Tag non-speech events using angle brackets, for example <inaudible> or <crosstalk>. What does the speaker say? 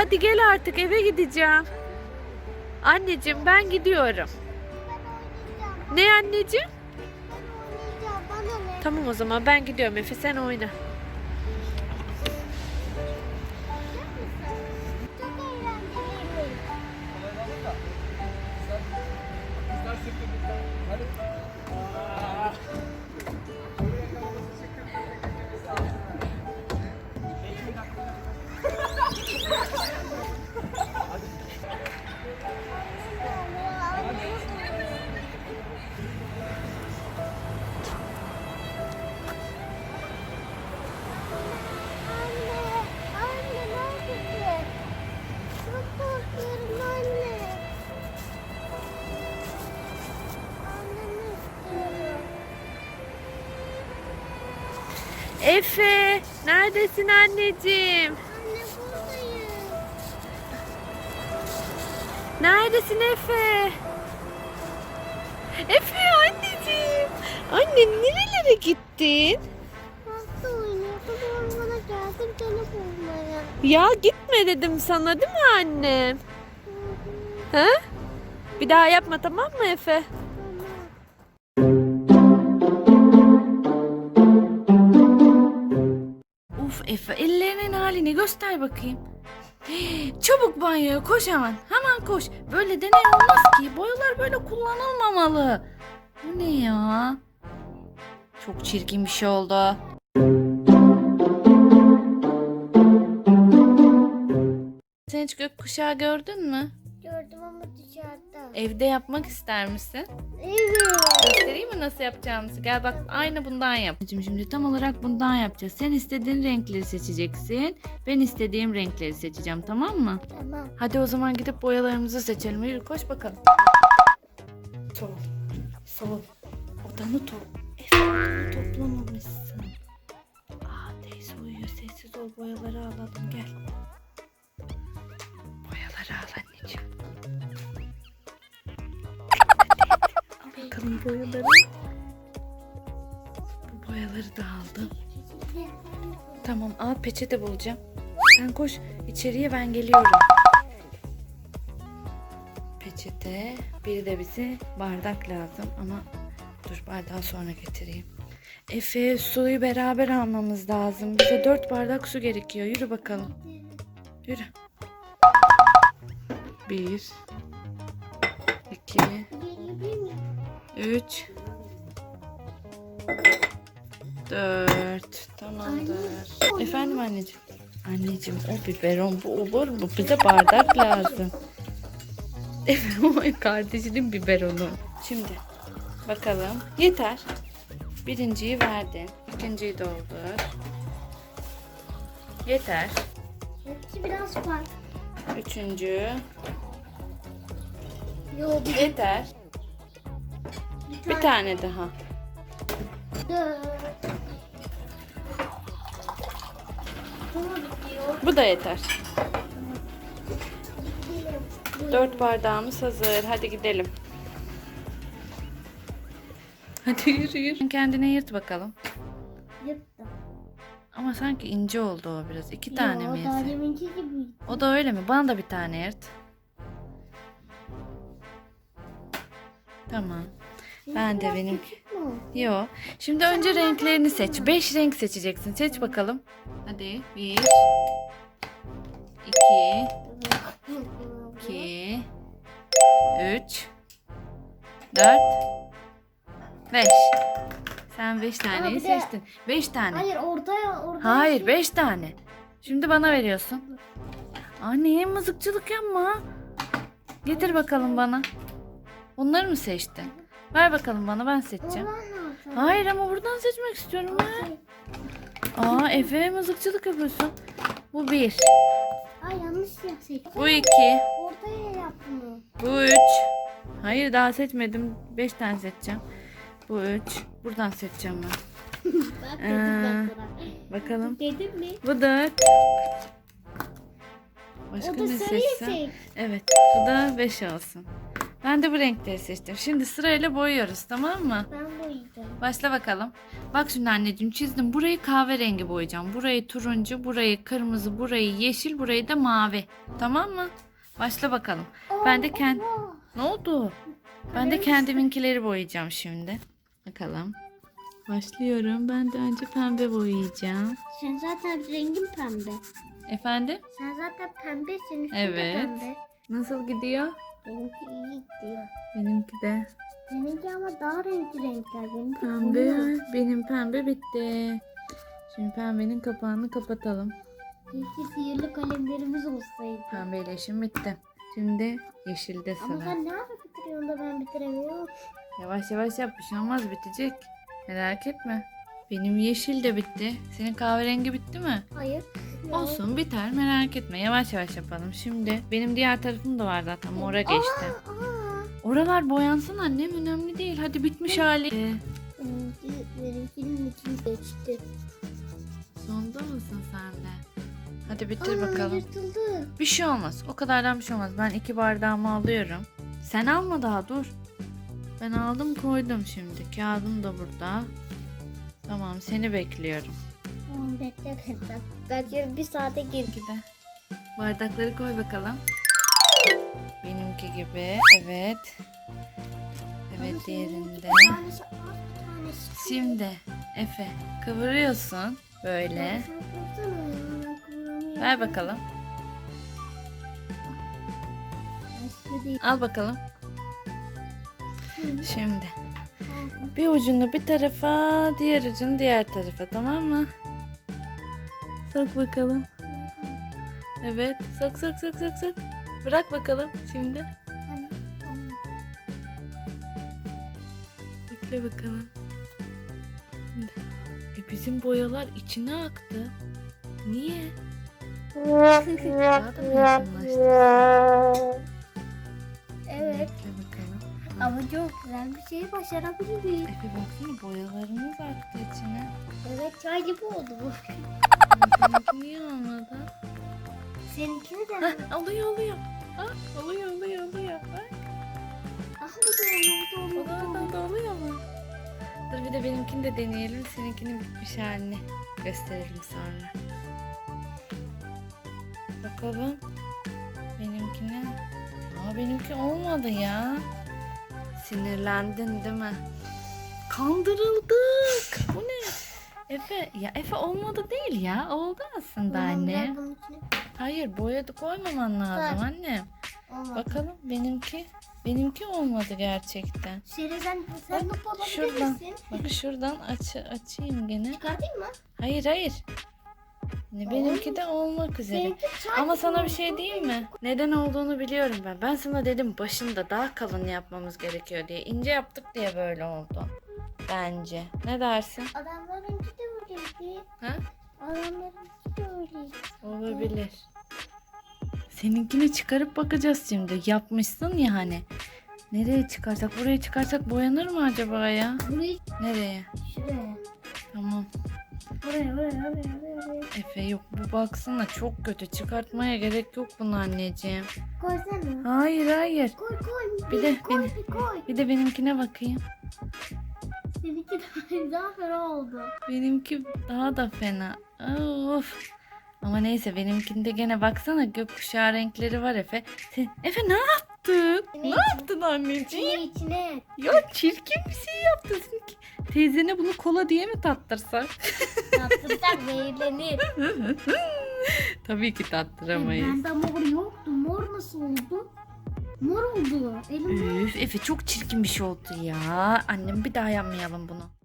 Hadi gel artık eve gideceğim. Anneciğim ben gidiyorum. Ne anneciğim? Tamam o zaman ben gidiyorum Efe sen oyna. Efe neredesin anneciğim? Anne buradayım. Neredesin Efe? Efe anneciğim. Anne nerelere gittin? Hasta oynuyordum ormana geldim seni bulmaya. Ya gitme dedim sana değil mi annem? Ha? Bir daha yapma tamam mı Efe? Efe ellerinin halini göster bakayım. Çabuk banyoya koş hemen. Hemen koş. Böyle deney olmaz ki. Boyalar böyle kullanılmamalı. Bu ne ya? Çok çirkin bir şey oldu. Sen hiç gökkuşağı gördün mü? Evde yapmak ister misin? Evet. Göstereyim mi nasıl yapacağımızı? Gel bak aynı bundan yap. Şimdi, şimdi tam olarak bundan yapacağız. Sen istediğin renkleri seçeceksin. Ben istediğim renkleri seçeceğim tamam mı? Tamam. Hadi o zaman gidip boyalarımızı seçelim. Yürü koş bakalım. Sol. Sol. Odanı top. Efe odanı toplamamışsın. Aa teyze uyuyor. Sessiz ol. Boyaları alalım. Gel. Al bakalım boyaları. Bu boyaları da aldım. Tamam al peçete bulacağım. Sen koş içeriye ben geliyorum. Peçete. Bir de bize bardak lazım ama dur bardağı sonra getireyim. Efe suyu beraber almamız lazım. Bize dört bardak su gerekiyor. Yürü bakalım. Yürü. Bir. iki, 3 4 Tamamdır. Efendim anneciğim. Anneciğim o biberon bu olur mu? Bize bardak lazım. Evet kardeşinin biberonu. Şimdi bakalım. Yeter. Birinciyi verdin. İkinciyi doldur. Yeter. Hepsi biraz farklı. Üçüncü. Yo, Yeter bir Yeter. Bir tane daha. dört. Bu da yeter. Dört bardağımız hazır. Hadi gidelim. Hadi yürü yürü. Kendine yırt bakalım. Yırttım. Ama sanki ince oldu o biraz. İki tane Yo, mi yesek? deminki gibi. O da öyle mi? Bana da bir tane yırt. Tamam. Ben de benim... Yo. Şimdi önce renklerini seç. Beş renk seçeceksin. Seç bakalım. Hadi. Bir. iki, iki, üç, dört, beş. Sen beş taneyi bir de- seçtin. Beş tane. Hayır ortaya ortaya. Hayır şey- beş tane. Şimdi bana veriyorsun. Anne mızıkçılık yapma. Getir bakalım bana. Bunları mı seçtin? Ver bakalım bana ben seçeceğim. Hayır ama buradan seçmek istiyorum ben. Aa Efe mızıkçılık yapıyorsun. Bu bir. Ay yanlış ya seçtim. Bu iki. Ortaya yap bunu. Bu üç. Hayır daha seçmedim. Beş tane seçeceğim. Bu üç. Buradan seçeceğim ben. <laughs> Bak Ee. Bakalım. Dedim mi? Bu dört. Başka O da ne seçsem? seç. Evet. Bu da beş olsun. Ben de bu renkleri seçtim. Şimdi sırayla boyuyoruz tamam mı? Ben boyayacağım. Başla bakalım. Bak şimdi anneciğim çizdim. Burayı kahverengi boyayacağım. Burayı turuncu, burayı kırmızı, burayı yeşil, burayı da mavi. Tamam mı? Başla bakalım. Ben de kend-. Ne oldu? Ben de kendiminkileri boyayacağım şimdi. Bakalım. Başlıyorum. Ben de önce pembe boyayacağım. Sen zaten rengin pembe. Efendim? Sen zaten pembe, senin üstün de Evet. pembe. Nasıl gidiyor? Benimki iyi gidiyor. Benimki de Seninki ama daha renkli renkler. Benimki pembe. koyu. Benim pembe bitti. Şimdi pembenin kapağını kapatalım. Keşke sihirli kalemlerimiz olsaydı. Pembeyle işim bitti. Şimdi yeşilde Ama sıra. sen ne ara bitiriyorsun da ben bitiremiyorum. Yavaş yavaş yap bir şey olmaz bitecek. Merak etme. Benim yeşil de bitti. Senin kahverengi bitti mi? Hayır. Olsun biter merak etme. Yavaş yavaş yapalım. Şimdi benim diğer tarafım da var zaten. Mora geçti. Aa, aa. Oralar boyansın annem önemli değil. Hadi bitmiş hali. Benimki, benimkinin seçti. Sonda mısın sen de? Hadi bitir Aa, bakalım. yırtıldı. Bir şey olmaz. O kadardan bir şey olmaz. Ben iki bardağımı alıyorum. Sen alma daha dur. Ben aldım koydum şimdi. Kağıdım da burada. Tamam seni bekliyorum. Tamam bekle bekle. Belki bir saate gir. Gide. Bardakları koy bakalım. Benimki gibi. Evet. Evet diğerinde. Şimdi Efe kıvırıyorsun böyle. Ver bakalım. Al bakalım. Şimdi bir ucunu bir tarafa, diğer ucunu diğer tarafa tamam mı? Sok bakalım. Evet, sok sok sok sok sok. Bırak bakalım şimdi. Bekle bakalım. E bizim boyalar içine aktı. Niye? <laughs> Daha da mı yakınlaştı? Evet. Bekle bakalım. Ama çok güzel bir şey başarabiliriz. Efe baksana boyalarımız aktı içine. Evet çay gibi oldu bu. Niye olmadı? Seninkini de mi? Hah, oluyor oluyor. Ha, oluyor oluyor oluyor. Bak. Ah bu da da oldu, bu da oluyor mu? Dur bir de benimkini de deneyelim. Seninkinin bitmiş halini gösterelim sonra. Bakalım. Benimkine. Aa benimki olmadı ya. Sinirlendin değil mi? Kandırıldık. Bu ne? Efe, ya Efe olmadı değil ya. Oldu aslında anne. Hayır boyadı koymaman lazım Ver. anne. Olmadı. Bakalım benimki benimki olmadı gerçekten. Şeri sen, olabilir Şuradan. misin? Bak şuradan aç açayım gene. Çıkartayım mı? Hayır hayır. Ne benimki de olmak üzere. Ama sana bir şey diyeyim mi? Neden olduğunu biliyorum ben. Ben sana dedim başında daha kalın yapmamız gerekiyor diye. İnce yaptık diye böyle oldu. Bence. Ne dersin? Adamlarınki de öyleydi. Ha? Adamlarınki de öyleydi. Olabilir. Seninkini çıkarıp bakacağız şimdi. Yapmışsın ya hani. Nereye çıkarsak? Buraya çıkarsak boyanır mı acaba ya? Nereye? şuraya. Tamam. Buraya, buraya, buraya, buraya, buraya. Efe yok bu baksana çok kötü. Çıkartmaya gerek yok bunu anneciğim. Koysana. Hayır hayır. Koy koy. Bir de koy, benim- bir koy. Bir de benimkine bakayım. Seninki daha, <laughs> daha fena oldu. Benimki daha da fena. Of. Ama neyse benimkinde gene baksana gökkuşağı renkleri var Efe. Sen, Efe ne yaptın? Ne Ne yaptın anneciğim? İçine içine. Ya çirkin bir şey yaptın. Seninki- Teyzene bunu kola diye mi tattırsak? <laughs> Yaptırsak zehirlenir. <laughs> Tabii ki tattıramayız. Bende mor yoktu. Mor nasıl oldu? Mor oldu. Elim Üf Efe çok çirkin bir şey oldu ya. Annem bir daha yapmayalım bunu.